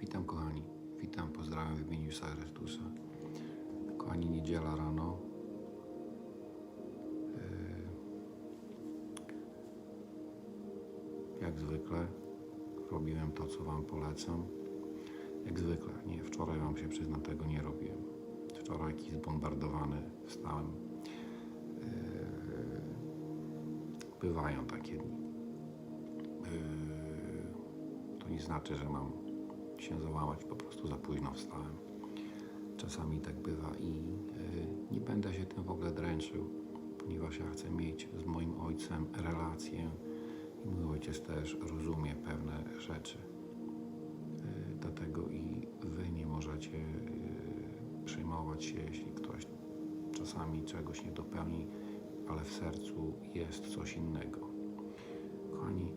Witam kochani, witam, pozdrawiam w imieniu Jezusa. Kochani, niedziela rano. Yy, Jak zwykle robiłem to, co Wam polecam. Jak zwykle, nie, wczoraj Wam się przyznam, tego nie robiłem. Wczoraj jakiś zbombardowany wstałem. Yy, Bywają takie dni. Yy, To nie znaczy, że mam się załamać, po prostu za późno wstałem. Czasami tak bywa i yy, nie będę się tym w ogóle dręczył, ponieważ ja chcę mieć z moim ojcem relację i mój ojciec też rozumie pewne rzeczy. Yy, Dlatego i wy nie możecie yy, przejmować się, jeśli ktoś czasami czegoś nie dopełni, ale w sercu jest coś innego. Kochani,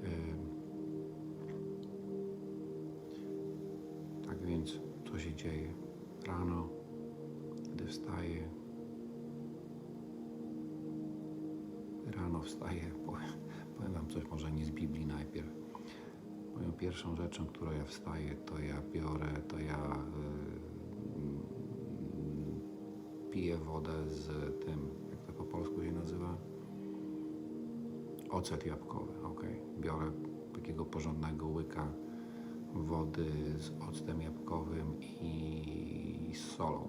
co się dzieje? Rano, gdy wstaję, rano wstaję, powiem, powiem Wam coś może nie z Biblii najpierw. Moją pierwszą rzeczą, którą ja wstaję, to ja biorę, to ja yy, piję wodę z tym, jak to po polsku się nazywa? Ocet jabłkowy, ok. Biorę takiego porządnego łyka wody z octem jabłkowym i z solą.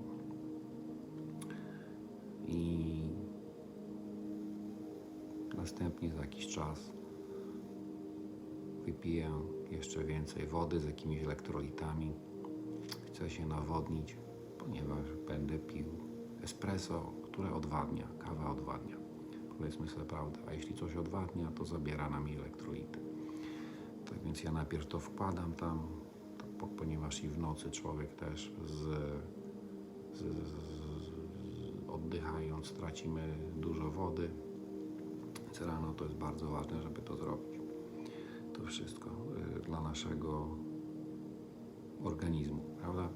I następnie za jakiś czas wypiję jeszcze więcej wody z jakimiś elektrolitami. Chcę się nawodnić, ponieważ będę pił espresso, które odwadnia, kawa odwadnia. Powiedzmy sobie prawdę, a jeśli coś odwadnia, to zabiera nam elektrolity. Tak więc ja najpierw to wkładam tam, po- ponieważ i w nocy człowiek też z, z, z, oddychając tracimy dużo wody. Więc rano to jest bardzo ważne, żeby to zrobić. To wszystko y, dla naszego organizmu, prawda?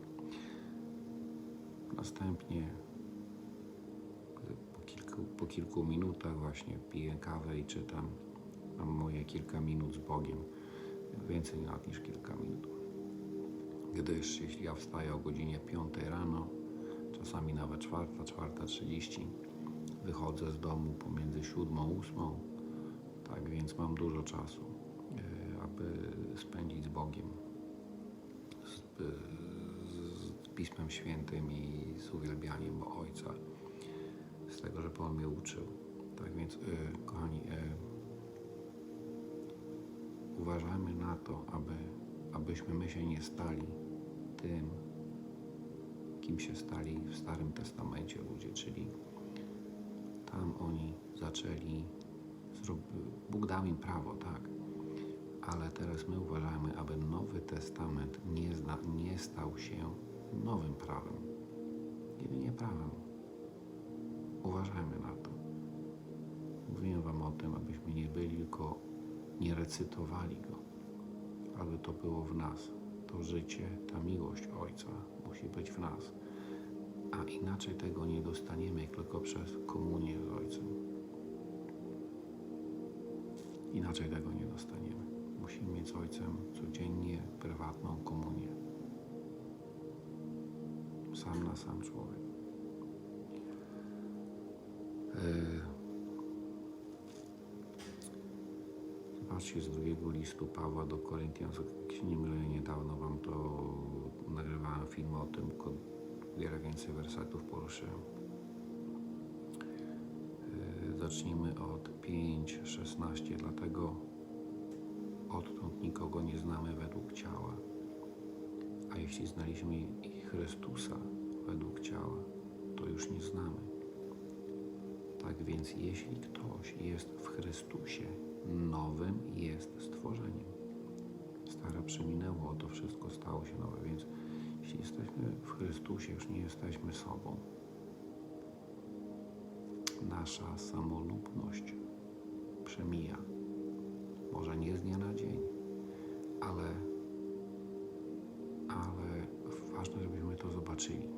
Następnie po kilku, po kilku minutach właśnie piję kawę i czytam. Mam moje kilka minut z Bogiem. Więcej nawet niż kilka minut. Gdyż jeśli ja wstaję o godzinie 5 rano, czasami nawet 4, 4.30, wychodzę z domu pomiędzy 7 a 8, tak więc mam dużo czasu, e, aby spędzić z Bogiem, z, z Pismem Świętym i z uwielbianiem Ojca, z tego, że Pan mnie uczył. Tak więc, e, kochani, e, uważajmy na to, aby, abyśmy my się nie stali tym, kim się stali w Starym Testamencie ludzie, czyli tam oni zaczęli. Bóg dał im prawo, tak, ale teraz my uważajmy, aby Nowy Testament nie, zna... nie stał się nowym prawem, jedynie prawem. Uważajmy na to. Mówiłem Wam o tym, abyśmy nie byli tylko, nie recytowali go, aby to było w nas. To życie, ta miłość Ojca musi być w nas. A inaczej tego nie dostaniemy tylko przez komunię z Ojcem. Inaczej tego nie dostaniemy. Musimy mieć z Ojcem codziennie prywatną komunię. Sam na sam człowiek. Yy, Zobaczcie z drugiego listu Pawła do Koryntiansów, jak się nie mylę, niedawno Wam to nagrywałem film o tym, tylko wiele więcej wersetów poruszyłem. Yy, Zacznijmy od 5:16, dlatego odtąd nikogo nie znamy według ciała. A jeśli znaliśmy i Chrystusa według ciała, to już nie znamy. Tak więc jeśli ktoś jest w Chrystusie, nowym jest stworzeniem. Stare przeminęło, to wszystko stało się nowe, więc jeśli jesteśmy w Chrystusie, już nie jesteśmy sobą. Nasza samolubność przemija. Może nie z dnia na dzień, ale, ale ważne, żebyśmy to zobaczyli.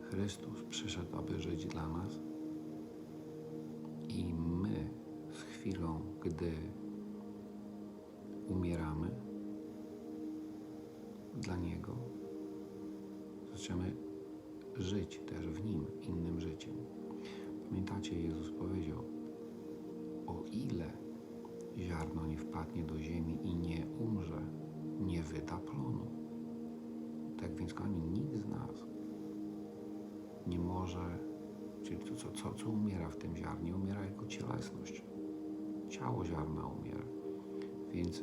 Chrystus przyszedł, aby żyć dla nas chwilą, gdy umieramy, dla Niego, zaczniemy żyć też w Nim innym życiem. Pamiętacie, Jezus powiedział, o ile ziarno nie wpadnie do ziemi i nie umrze, nie wyda plonu. Tak więc, kochani, nikt z nas nie może, czyli to, co, co, co umiera w tym ziarnie, umiera jako cielesność. Ciało ziarna umiera. Więc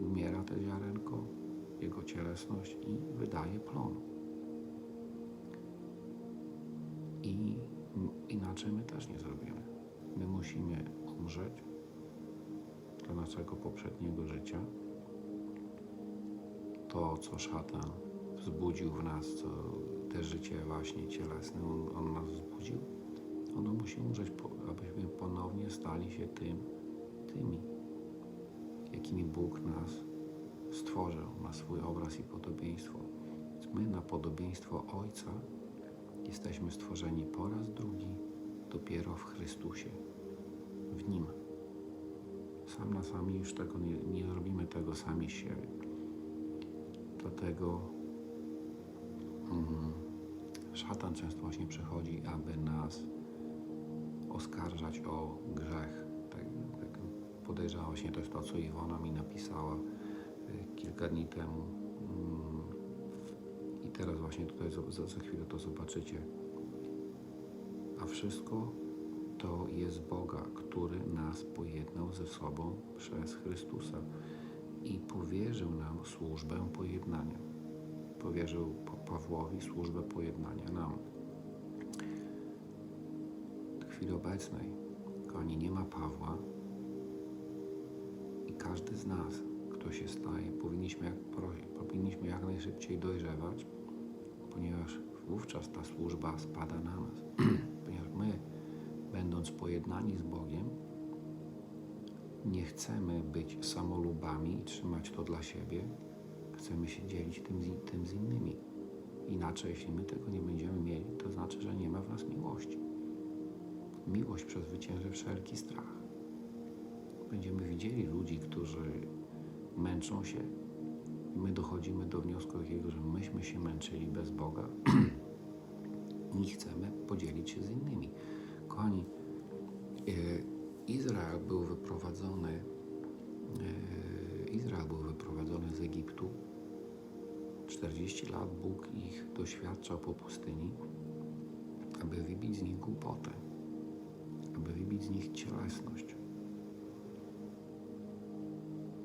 umiera to ziarenko, jego cielesność i wydaje plon. I inaczej my też nie zrobimy. My musimy umrzeć dla naszego poprzedniego życia. To, co szatan wzbudził w nas, co te życie właśnie cielesne, on, on nas wzbudził. Ono musi umrzeć, abyśmy ponownie stali się tym, tymi, jakimi Bóg nas stworzył na swój obraz i podobieństwo. Więc my na podobieństwo Ojca jesteśmy stworzeni po raz drugi dopiero w Chrystusie, w Nim. Sam na sami już tego nie, nie zrobimy tego sami siebie. Dlatego mm, szatan często właśnie przychodzi, aby nas oskarżać o grzech. Podejrzewam właśnie to co Iwona mi napisała y, kilka dni temu. Mm, I teraz właśnie tutaj za, za, chwilę to zobaczycie. A wszystko to jest Boga, który nas pojednał ze sobą przez Chrystusa i powierzył nam służbę pojednania. Powierzył Pa- Pawłowi służbę pojednania nam. W chwili obecnej, kochani, nie ma Pawła każdy z nas, kto się staje, powinniśmy jak, powinniśmy jak najszybciej dojrzewać, ponieważ wówczas ta służba spada na nas. ponieważ my, będąc pojednani z Bogiem, nie chcemy być samolubami i trzymać to dla siebie. Chcemy się dzielić tym, z- tym z innymi. Inaczej, jeśli my tego nie będziemy mieli, to znaczy, że nie ma w nas miłości. Miłość przezwycięży wszelki strach. Będziemy widzieli ludzi, którzy męczą się. I my dochodzimy do wniosku takiego, że myśmy się męczyli bez Boga i chcemy podzielić się z innymi. Kochani, e, Izrael był wyprowadzony, e, Izrael był wyprowadzony z Egiptu. 40 lat Bóg ich doświadczał po pustyni, aby wybić z nich głupotę, aby wybić z nich cielesność.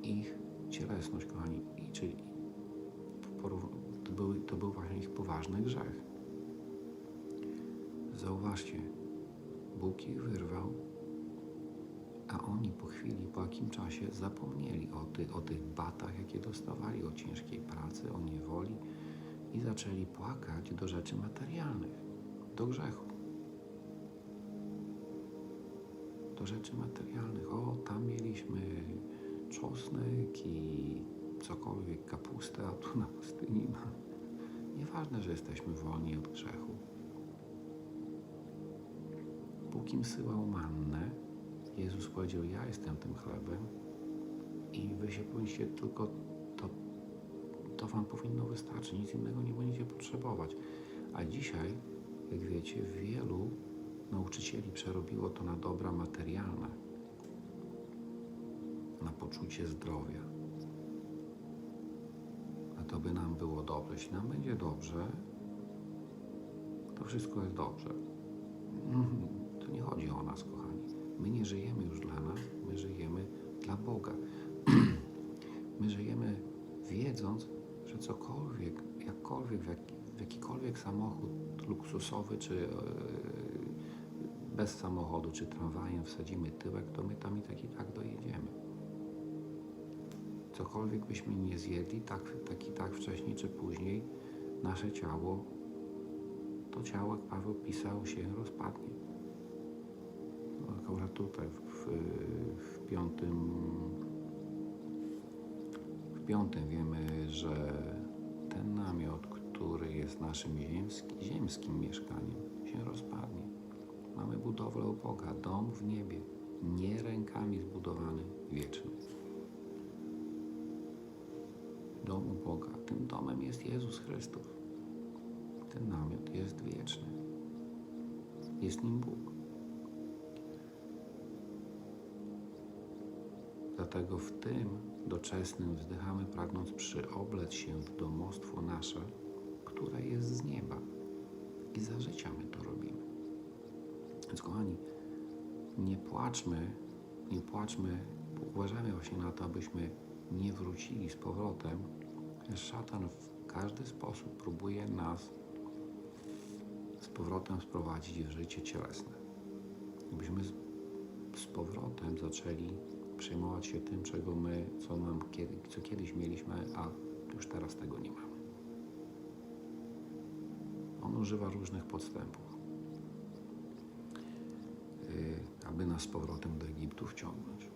Ich cielesność, kochani, i czyli to był, to był właśnie ich poważny grzech. Zauważcie, Bóg ich wyrwał, a oni po chwili, po jakim czasie zapomnieli o, ty, o tych batach, jakie dostawali, o ciężkiej pracy, o niewoli i zaczęli płakać do rzeczy materialnych, do grzechu. Do rzeczy materialnych. O, tam mieliśmy czosnek i cokolwiek, kapustę, a tu na pustyni ma. Nieważne, że jesteśmy wolni od grzechu. Bóg im syłał mannę. Jezus powiedział, ja jestem tym chlebem i wy się powinniście tylko, to, to wam powinno wystarczyć, nic innego nie będziecie potrzebować. A dzisiaj, jak wiecie, wielu nauczycieli przerobiło to na dobra materialne, na poczucie zdrowia. A to by nam było dobrze. Jeśli nam będzie dobrze, to wszystko jest dobrze. Mhm. To nie chodzi o nas, kochani. My nie żyjemy już dla nas, my żyjemy dla Boga. My żyjemy wiedząc, że cokolwiek, jakkolwiek, w, jaki, w jakikolwiek samochód luksusowy, czy e, bez samochodu, czy tramwajem wsadzimy tyłek, to my tam i tak i tak dojedziemy. Cokolwiek byśmy nie zjedli, tak, tak i tak wcześniej czy później nasze ciało, to ciało, jak Paweł pisał, się rozpadnie. Akurat tutaj w, w piątym w piątym wiemy, że ten namiot, który jest naszym ziemski, ziemskim mieszkaniem, się rozpadnie. Mamy budowlę u Boga, dom w niebie, nie rękami zbudowany, wieczny. Dom u Boga. Tym domem jest Jezus Chrystus. Ten namiot jest wieczny. Jest nim Bóg. Dlatego w tym doczesnym wzdychamy, pragnąc przyoblec się w domostwo nasze, które jest z nieba. I za życia my to robimy. Więc kochani, nie płaczmy, nie płaczmy, uważajmy właśnie na to, abyśmy nie wrócili z powrotem. Szatan w każdy sposób próbuje nas z powrotem sprowadzić w życie cielesne. Abyśmy z, z powrotem zaczęli przejmować się tym, czego my, co, nam kiedy, co kiedyś mieliśmy, a już teraz tego nie mamy. On używa różnych podstępów, yy, aby nas z powrotem do Egiptu wciągnąć.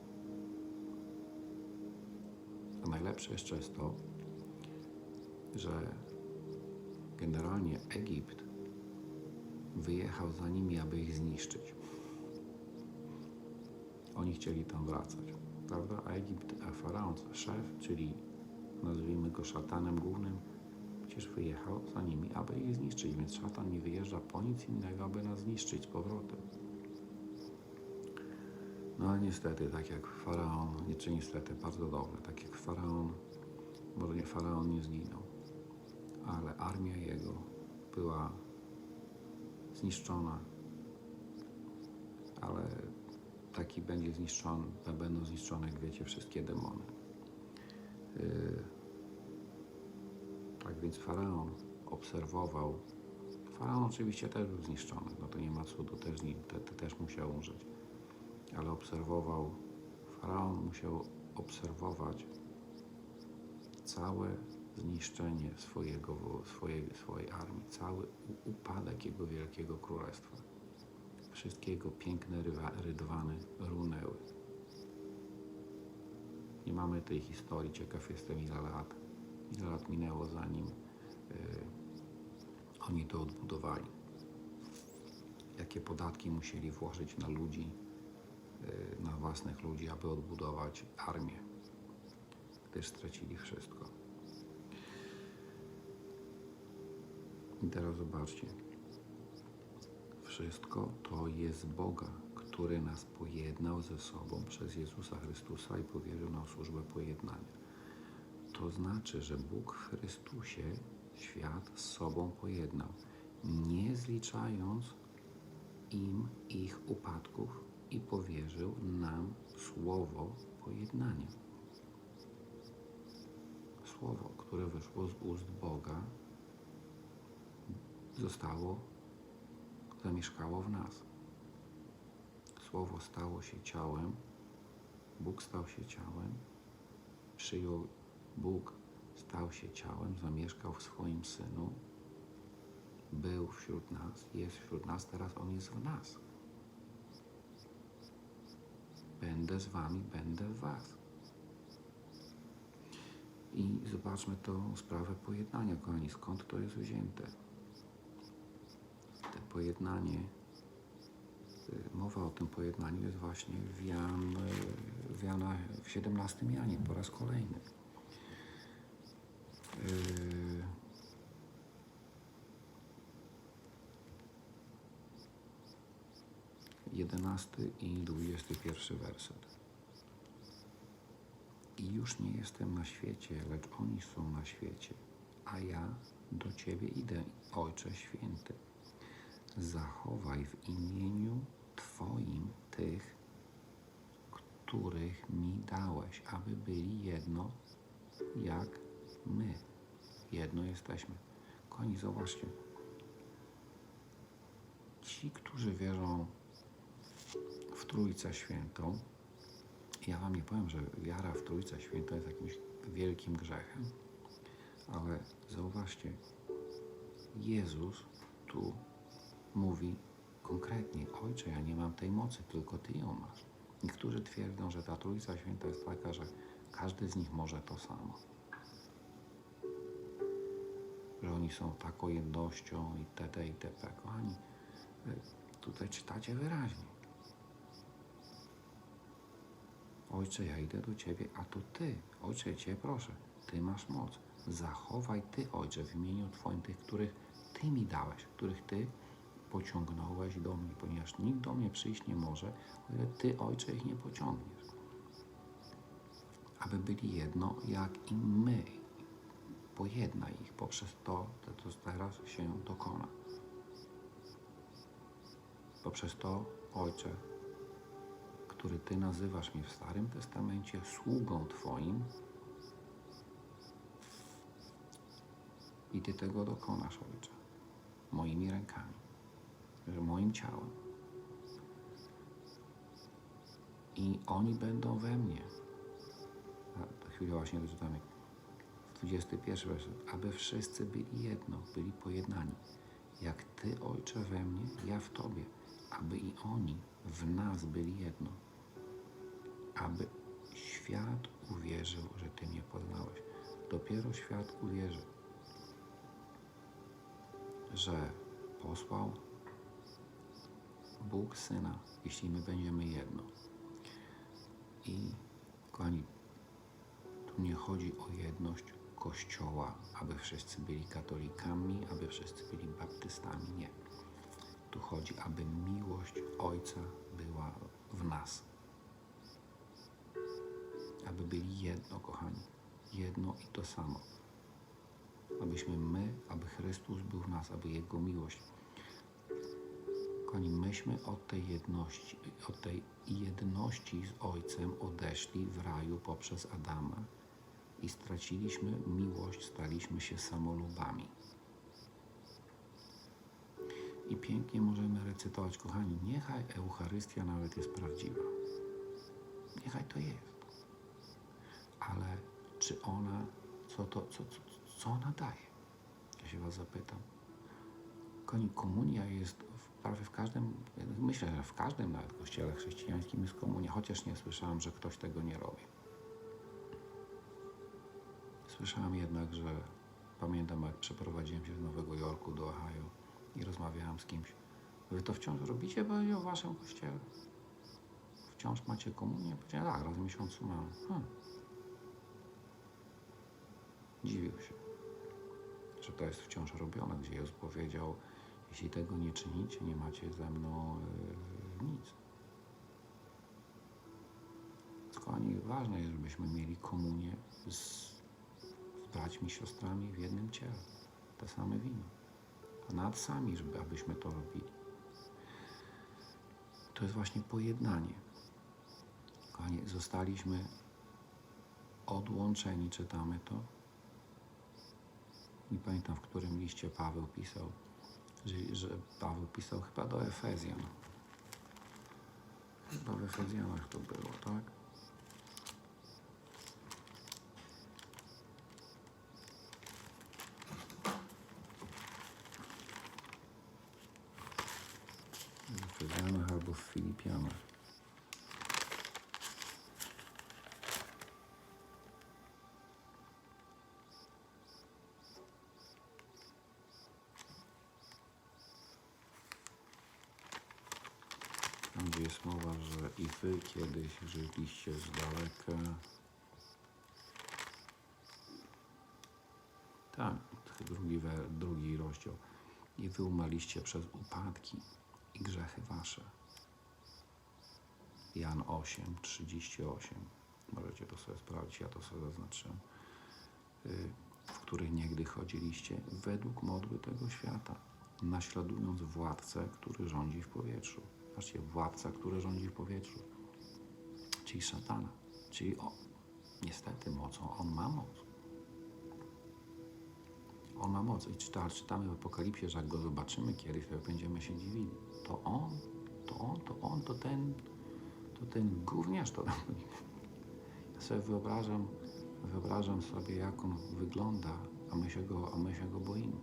Najlepsze jeszcze jest to, że generalnie Egipt wyjechał za nimi, aby ich zniszczyć. Oni chcieli tam wracać, prawda? A Egipt, a faraon, szef, czyli nazwijmy go szatanem głównym, przecież wyjechał za nimi, aby ich zniszczyć, więc szatan nie wyjeżdża po nic innego, aby nas zniszczyć z powrotem. No ale niestety, tak jak faraon, nie czy niestety, bardzo dobrze, tak jak faraon, może nie faraon nie zginął, ale armia jego była zniszczona, ale taki będzie zniszczony, będą zniszczone, jak wiecie, wszystkie demony. Yy, tak więc faraon obserwował. Faraon oczywiście też był zniszczony, no to nie ma cudu, też, nie, te, te też musiał umrzeć. Ale obserwował, faraon musiał obserwować całe zniszczenie swojego, swojej, swojej armii, cały upadek jego wielkiego królestwa. Wszystkie jego piękne rydwany runęły. Nie mamy tej historii, ciekaw jestem ile lat, ile lat minęło zanim y, oni to odbudowali. Jakie podatki musieli włożyć na ludzi, na własnych ludzi, aby odbudować armię, gdyż stracili wszystko. I teraz zobaczcie. Wszystko to jest Boga, który nas pojednał ze sobą przez Jezusa Chrystusa i powierzył nam służbę pojednania. To znaczy, że Bóg w Chrystusie świat z sobą pojednał, nie zliczając im ich upadków i powierzył nam słowo pojednania. Słowo, które wyszło z ust Boga, zostało, zamieszkało w nas. Słowo stało się ciałem, Bóg stał się ciałem, przyjął Bóg, stał się ciałem, zamieszkał w swoim Synu, był wśród nas, jest wśród nas, teraz On jest w nas. Będę z Wami, będę w Was. I zobaczmy tą sprawę pojednania, kochani, skąd to jest wzięte. Te pojednanie, y, mowa o tym pojednaniu jest właśnie w, Jan, y, w Jana w 17 Janie po raz kolejny. Yy, Jedenasty i dwudziesty pierwszy werset. I już nie jestem na świecie, lecz oni są na świecie, a ja do Ciebie idę, Ojcze Święty. Zachowaj w imieniu Twoim tych, których mi dałeś, aby byli jedno, jak my. Jedno jesteśmy. Koni, zobaczcie. Ci, którzy wierzą w Trójcę Świętą, ja Wam nie powiem, że wiara w Trójcę Świętą jest jakimś wielkim grzechem, ale zauważcie, Jezus tu mówi konkretnie, Ojcze, ja nie mam tej mocy, tylko Ty ją masz. Niektórzy twierdzą, że ta Trójca Święta jest taka, że każdy z nich może to samo. Że oni są taką jednością i TT i TP. Kochani, y, tutaj czytacie wyraźnie. Ojcze, ja idę do Ciebie, a to Ty, Ojcze, Cię proszę, Ty masz moc. zachowaj Ty, Ojcze, w imieniu Twoim tych, których Ty mi dałeś, których Ty pociągnąłeś do mnie, ponieważ nikt do mnie przyjść nie może, o ile Ty, Ojcze, ich nie pociągniesz. Aby byli jedno, jak i my. Pojednaj ich poprzez to, co teraz się dokona. Poprzez to, Ojcze, który Ty nazywasz mnie w Starym Testamencie sługą Twoim i Ty tego dokonasz, Ojcze, moimi rękami, moim ciałem. I oni będą we mnie. A chwilę właśnie doczytamy. 21 werset. Aby wszyscy byli jedno, byli pojednani. Jak Ty, Ojcze, we mnie, ja w Tobie. Aby i oni w nas byli jedno. Aby świat uwierzył, że Ty mnie poznałeś. Dopiero świat uwierzy, że posłał Bóg Syna, jeśli my będziemy jedno. I kochani, tu nie chodzi o jedność Kościoła, aby wszyscy byli katolikami, aby wszyscy byli baptystami. Nie. Tu chodzi, aby miłość Ojca była w nas. Aby byli jedno, kochani. Jedno i to samo. Abyśmy my, aby Chrystus był w nas, aby Jego miłość. Kochani, myśmy od tej jedności, od tej jedności z Ojcem odeszli w raju poprzez Adama i straciliśmy miłość, staliśmy się samolubami. I pięknie możemy recytować, kochani, niechaj Eucharystia nawet jest prawdziwa. Niechaj to jest. Czy ona, co to, co, co, co ona daje? Ja się Was zapytam. Kochani, komunia jest w, prawie w każdym, myślę, że w każdym nawet kościele chrześcijańskim jest komunia, chociaż nie słyszałem, że ktoś tego nie robi. Słyszałem jednak, że pamiętam, jak przeprowadziłem się z Nowego Jorku do Ohio i rozmawiałem z kimś. Wy to wciąż robicie, powiedział w waszym kościele? Wciąż macie komunię? Powiedziałem, tak, raz w miesiącu mam. Hmm. Dziwił się, że to jest wciąż robione, gdzie Jezus powiedział, jeśli tego nie czynicie, nie macie ze mną yy, nic. Kochani, ważne jest, żebyśmy mieli komunię z, z braćmi, siostrami w jednym ciele. Te same wino. A nad sami, żeby, abyśmy to robili. To jest właśnie pojednanie. Kochani, zostaliśmy odłączeni, czytamy to. Nie pamiętam, w którym liście Paweł pisał, że, że Paweł pisał chyba do Efezjan. Chyba w Efezjanach to było, tak? W Efezjanach albo w Filipianach. Tam gdzie jest mowa, że i wy kiedyś żyliście z daleka. Tak, drugi, drugi rozdział. I wy umarliście przez upadki i grzechy wasze. Jan 8, 38. Możecie to sobie sprawdzić, ja to sobie zaznaczyłem. Y, W których niegdy chodziliście według modły tego świata, naśladując władcę, który rządzi w powietrzu. Patrzcie, władca, który rządzi w powietrzu, czyli szatana. Czyli o, niestety mocą, on ma moc. On ma moc. I czyta, czytamy w Apokalipsie, że jak go zobaczymy kiedyś, to będziemy się dziwili. To on, to on, to on, to ten, to ten gówniarz to. Ja sobie wyobrażam, wyobrażam sobie, jak on wygląda, a my się go, a my się go boimy.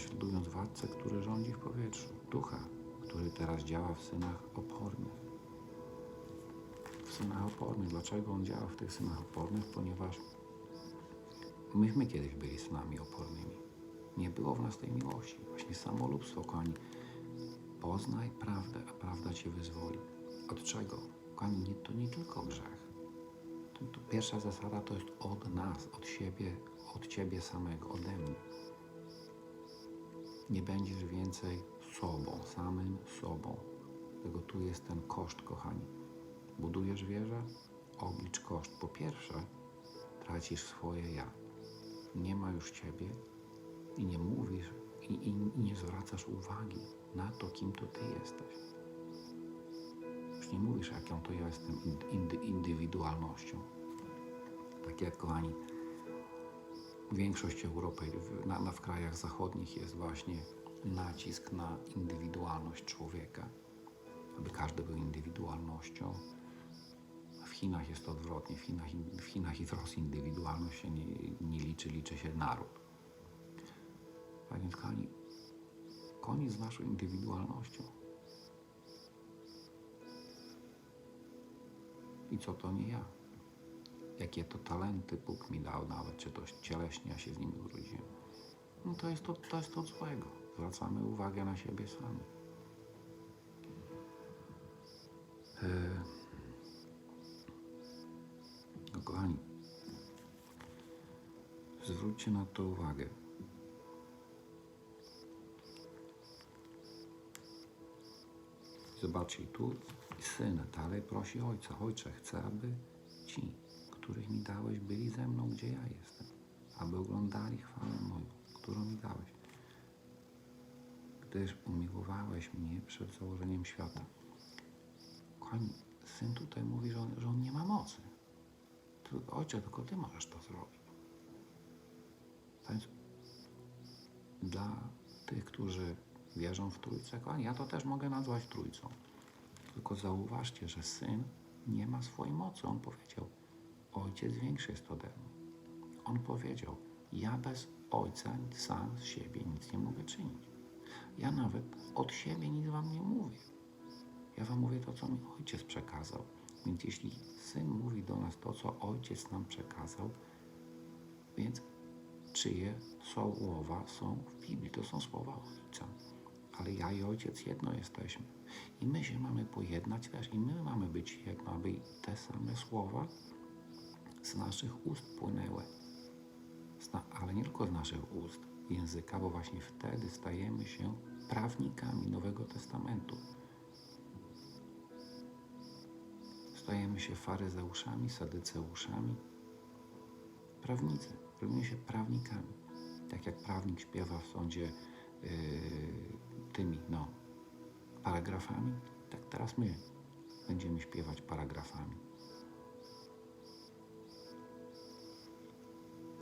Naśladując władcę, który rządzi w powietrzu, ducha, który teraz działa w synach opornych w synach opornych. Dlaczego on działa w tych synach opornych? Ponieważ myśmy kiedyś byli synami opornymi. Nie było w nas tej miłości. Właśnie samolubstwo, kochani. Poznaj prawdę, a prawda cię wyzwoli. Od czego? Kochani, nie, to nie tylko grzech. To, pierwsza zasada to jest od nas, od siebie, od ciebie samego, ode mnie. Nie będziesz więcej sobą, samym sobą. Dlatego tu jest ten koszt, kochani. Budujesz wieżę, oblicz koszt. Po pierwsze, tracisz swoje ja. Nie ma już ciebie i nie mówisz i, i, i nie zwracasz uwagi na to, kim to ty jesteś. Już nie mówisz, jaką to ja jestem indy, indywidualnością. Tak jak, kochani, większość Europy na, na, w krajach zachodnich jest właśnie nacisk na indywidualność człowieka, aby każdy był indywidualnością. W Chinach jest to odwrotnie. W Chinach, w Chinach i w Rosji indywidualność się nie, nie liczy, liczy się naród. A więc, kochani, koniec z naszą indywidualnością. I co to nie ja? Jakie to talenty Bóg mi dał nawet, czy to cieleśnie ja się z nimi urodziłem. No to jest to, to jest to złego. Zwracamy uwagę na siebie sami. E... No kochani, zwróćcie na to uwagę. Zobaczcie, tu syn dalej prosi ojca. Ojcze, chcę, aby ci, których mi dałeś, byli ze mną, gdzie ja jestem, aby oglądali chwałę moją, którą mi dałeś. Gdyż umiłowałeś mnie przed założeniem świata. Kochani, syn tutaj mówi, że on, że on nie ma mocy. To, ojcze, tylko ty możesz to zrobić. Więc dla tych, którzy wierzą w Trójcę, kochani, ja to też mogę nazwać Trójcą. Tylko zauważcie, że Syn nie ma swojej mocy. On powiedział, Ojciec większy jest ode mnie. On powiedział, ja bez Ojca sam z siebie nic nie mogę czynić. Ja nawet od siebie nic wam nie mówię. Ja wam mówię to, co mi Ojciec przekazał. Więc jeśli Syn mówi do nas to, co Ojciec nam przekazał, więc czyje słowa są w Biblii? To są słowa Ojca. Ale ja i Ojciec jedno jesteśmy. I my się mamy pojednać też, i my mamy być jedno, aby te same słowa z naszych ust płynęły. Ale nie tylko z naszych ust, języka, bo właśnie wtedy stajemy się prawnikami Nowego Testamentu. Stajemy się faryzeuszami, sadyceuszami, prawnicy. Robimy się prawnikami. Tak jak prawnik śpiewa w sądzie yy, tymi, no, paragrafami, tak teraz my będziemy śpiewać paragrafami.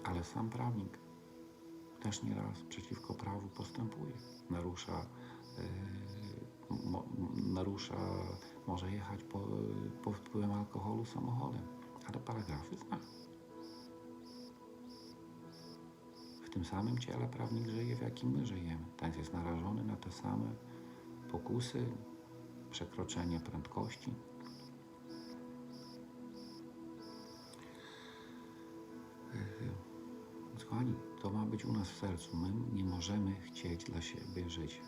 Ale sam prawnik też nieraz przeciwko prawu postępuje. Narusza, mo, narusza może jechać po, pod wpływem alkoholu samochodem, ale paragrafy zna. W tym samym ciele prawnik żyje, w jakim my żyjemy. Ten jest narażony na te same pokusy, przekroczenie prędkości. Kochani, to ma być u nas w sercu. My nie możemy chcieć dla siebie żyć.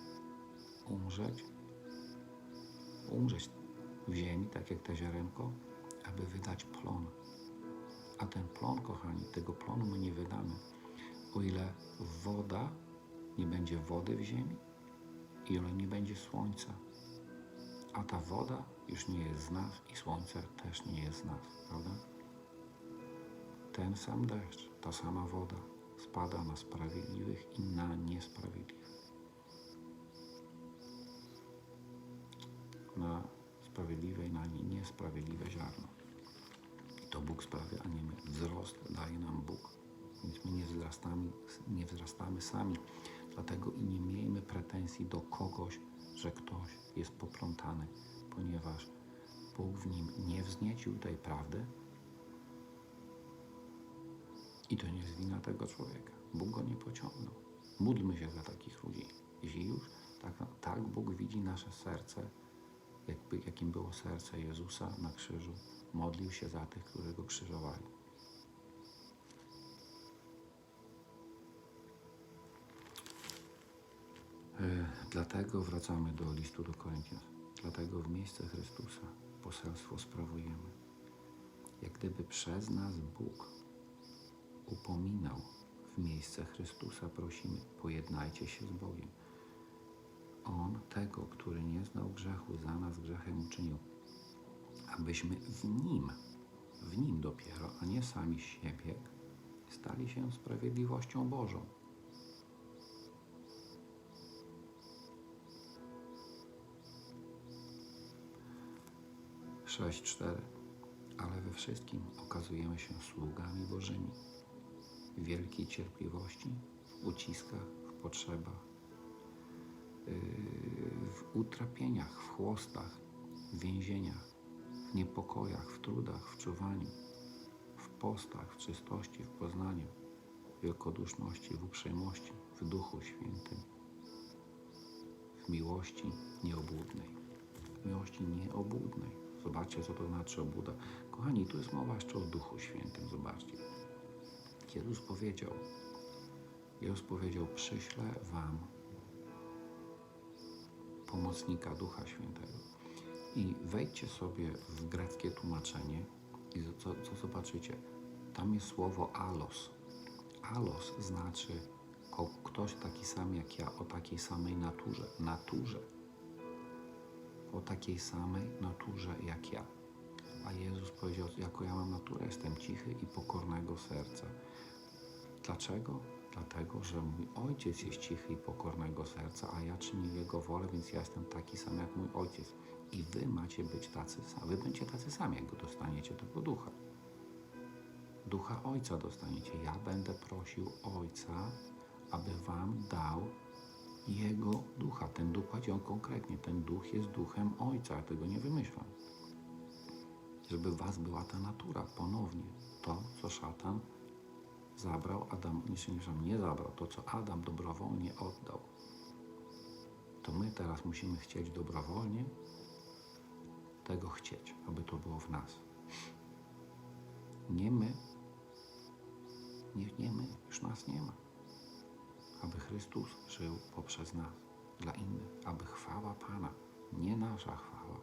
Umrzeć, umrzeć w ziemi, tak jak te ziarenko, aby wydać plon. A ten plon, kochani, tego plonu my nie wydamy. O ile woda, nie będzie wody w ziemi, i ono nie będzie słońca. A ta woda już nie jest z nas i słońce też nie jest z nas, prawda? Ten sam deszcz, ta sama woda spada na sprawiedliwych i na niesprawiedliwych. Na sprawiedliwe i na niesprawiedliwe ziarno. I to Bóg sprawia, a nie my. Wzrost daje nam Bóg. Więc my nie wzrastamy, nie wzrastamy sami. Dlatego i nie miejmy pretensji do kogoś, że ktoś jest poplątany, ponieważ Bóg w nim nie wzniecił tej prawdy i to nie jest wina tego człowieka. Bóg go nie pociągnął. Módlmy się za takich ludzi. Jeśli już tak, tak Bóg widzi nasze serce, jakby, jakim było serce Jezusa na krzyżu, modlił się za tych, którzy go krzyżowali. Dlatego wracamy do listu do Koryntian. Dlatego w miejsce Chrystusa poselstwo sprawujemy. Jak gdyby przez nas Bóg upominał w miejsce Chrystusa, prosimy, pojednajcie się z Bogiem. On tego, który nie znał grzechu, za nas grzechem uczynił, abyśmy w Nim, w Nim dopiero, a nie sami siebie, stali się sprawiedliwością Bożą. Sześć cztery. Ale we wszystkim okazujemy się sługami Bożymi. Wielkiej cierpliwości, w uciskach, w potrzebach, yy, w utrapieniach, w chłostach, w więzieniach, w niepokojach, w trudach, w czuwaniu, w postach, w czystości, w poznaniu, w wielkoduszności, w uprzejmości, w Duchu Świętym, w miłości nieobłudnej. W miłości nieobłudnej. Zobaczcie, co to znaczy obłuda. Kochani, tu jest mowa jeszcze o Duchu Świętym. Zobaczcie. Jezus powiedział, Jezus powiedział, przyślę wam pomocnika Ducha Świętego. I wejdźcie sobie w greckie tłumaczenie i co, co zobaczycie? Tam jest słowo alos. Alos znaczy ktoś taki sam jak ja, o takiej samej naturze. Naturze. O takiej samej naturze jak ja. A Jezus powiedział, jako ja mam naturę, jestem cichy i pokornego serca. Dlaczego? Dlatego, że mój ojciec jest cichy i pokornego serca, a ja czynię jego wolę, więc ja jestem taki sam jak mój ojciec. I wy macie być tacy sami. Wy będziecie tacy sami, jak dostaniecie tego ducha. Ducha Ojca dostaniecie. Ja będę prosił Ojca, aby wam dał Jego ducha. Ten duch, chodzi on konkretnie, ten duch jest duchem Ojca. Ja tego nie wymyślam. Żeby was była ta natura ponownie. To, co szatan zabrał Adam, nie, przepraszam, nie zabrał, to co Adam dobrowolnie oddał, to my teraz musimy chcieć dobrowolnie tego chcieć, aby to było w nas. Nie my, nie, nie my, już nas nie ma. Aby Chrystus żył poprzez nas, dla innych, aby chwała Pana, nie nasza chwała,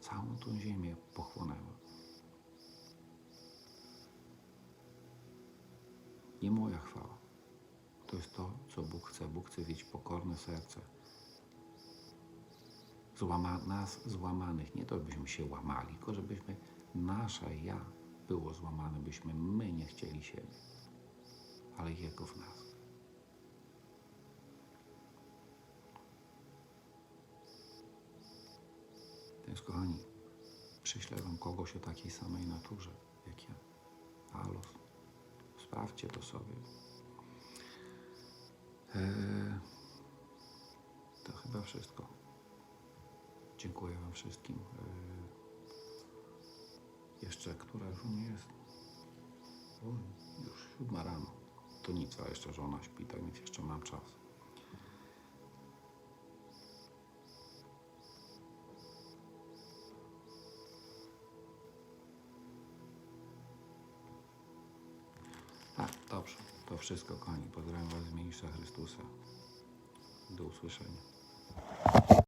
całą tą ziemię pochłonęła. Nie moja chwała. To jest to, co Bóg chce. Bóg chce widzieć pokorne serce. Złama, nas złamanych. Nie to, byśmy się łamali, tylko żebyśmy nasze ja było złamane, byśmy my nie chcieli siebie, ale Jego w nas. Więc kochani, przyślę Wam kogoś o takiej samej naturze jak ja. Alos. Sprawdźcie to sobie. Eee, to chyba wszystko. Dziękuję Wam wszystkim. Eee, jeszcze, która już u mnie jest? O, już siódma rano. To nic, a jeszcze żona śpi, tak więc jeszcze mam czas. wszystko, kochani. Pozdrawiam Was w imieniu Chrystusa. Do usłyszenia.